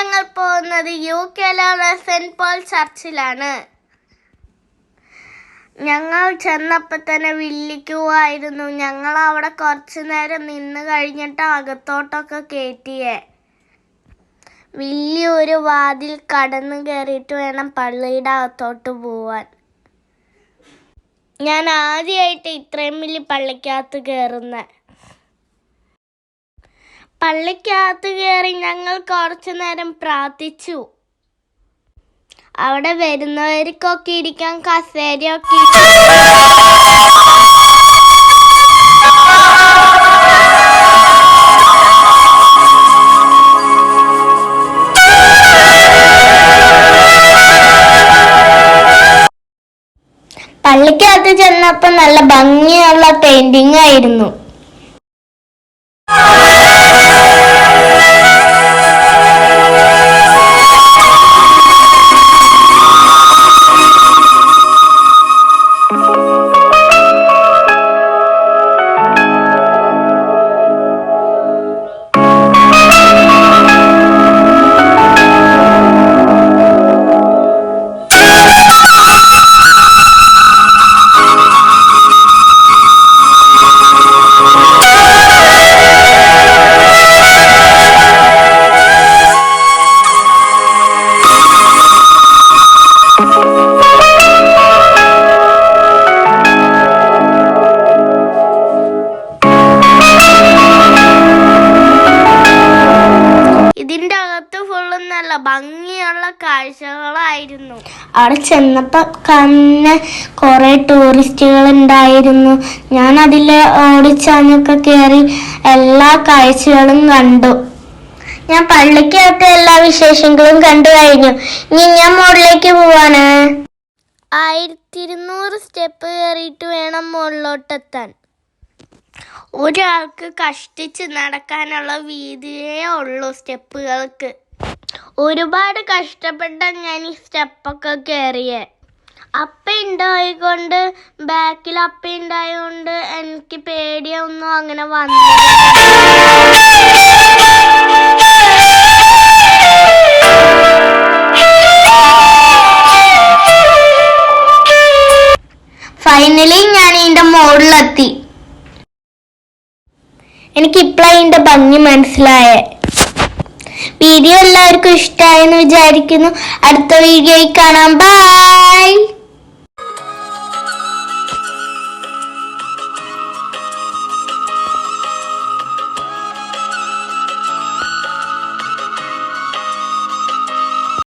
ഞങ്ങൾ പോകുന്നത് യു കെയിലുള്ള സെന്റ് പോൾ ചർച്ചിലാണ് ഞങ്ങൾ ചെന്നപ്പോൾ തന്നെ വില്ലിക്കുവായിരുന്നു ഞങ്ങൾ അവിടെ കുറച്ചു നേരം നിന്ന് കഴിഞ്ഞിട്ട് അകത്തോട്ടൊക്കെ കയറ്റിയേ. ഒരു വാതിൽ കടന്നു കയറിയിട്ട് വേണം പള്ളിയുടെ അകത്തോട്ട് പോവാൻ. ഞാൻ ആദ്യമായിട്ട് ഇത്രയും വലിയ പള്ളിക്കകത്ത് കയറുന്നത് പള്ളിക്കകത്ത് കയറി ഞങ്ങൾ കുറച്ചു നേരം പ്രാർത്ഥിച്ചു അവിടെ വരുന്നവർക്കൊക്കെ ഇരിക്കാൻ കസേരയൊക്കെ. പള്ളിക്കകത്ത് ചെന്നപ്പോൾ നല്ല ഭംഗിയുള്ള പെയിന്റിംഗ് ആയിരുന്നു ഭംഗിയുള്ള കാഴ്ചകളായിരുന്നു. അവിടെ ചെന്നപ്പോ കന്നെ കുറെ ടൂറിസ്റ്റുകൾ ഉണ്ടായിരുന്നു. ഞാൻ അതിൽ ഓടിച്ചാന്നൊക്കെ കയറി എല്ലാ കാഴ്ചകളും കണ്ടു. ഞാൻ പള്ളിക്കകത്തെ എല്ലാ വിശേഷങ്ങളും കണ്ടു കഴിഞ്ഞു. ഇനി ഞാൻ മുകളിലേക്ക് പോവാണ്. ആയിരത്തി ഇരുന്നൂറ് സ്റ്റെപ്പ് കയറിയിട്ട് വേണം മുകളിലോട്ടെത്താൻ. ഒരാൾക്ക് കഷ്ടിച്ച് നടക്കാനുള്ള വീതിയേ ഉള്ളൂ സ്റ്റെപ്പുകൾക്ക്. ഒരുപാട് കഷ്ടപ്പെട്ട ഞാൻ ഈ സ്റ്റെപ്പൊക്കെ കയറിയേ അപ്പ ഉണ്ടായിക്കൊണ്ട് ബാക്കിൽ അപ്പ ഉണ്ടായതുകൊണ്ട് എനിക്ക് പേടിയൊന്നും അങ്ങനെ വന്നു ഫൈനലി ഞാൻ ഇതിന്റെ മോഡിലെത്തി. എനിക്ക് ഇപ്പോഴാണ് ഇതിന്റെ ഭംഗി മനസ്സിലായേ. വീഡിയോ എല്ലാവർക്കും ഇഷ്ടമായെന്ന് വിചാരിക്കുന്നു. അടുത്ത വീഡിയോയിൽ കാണാം. ബൈ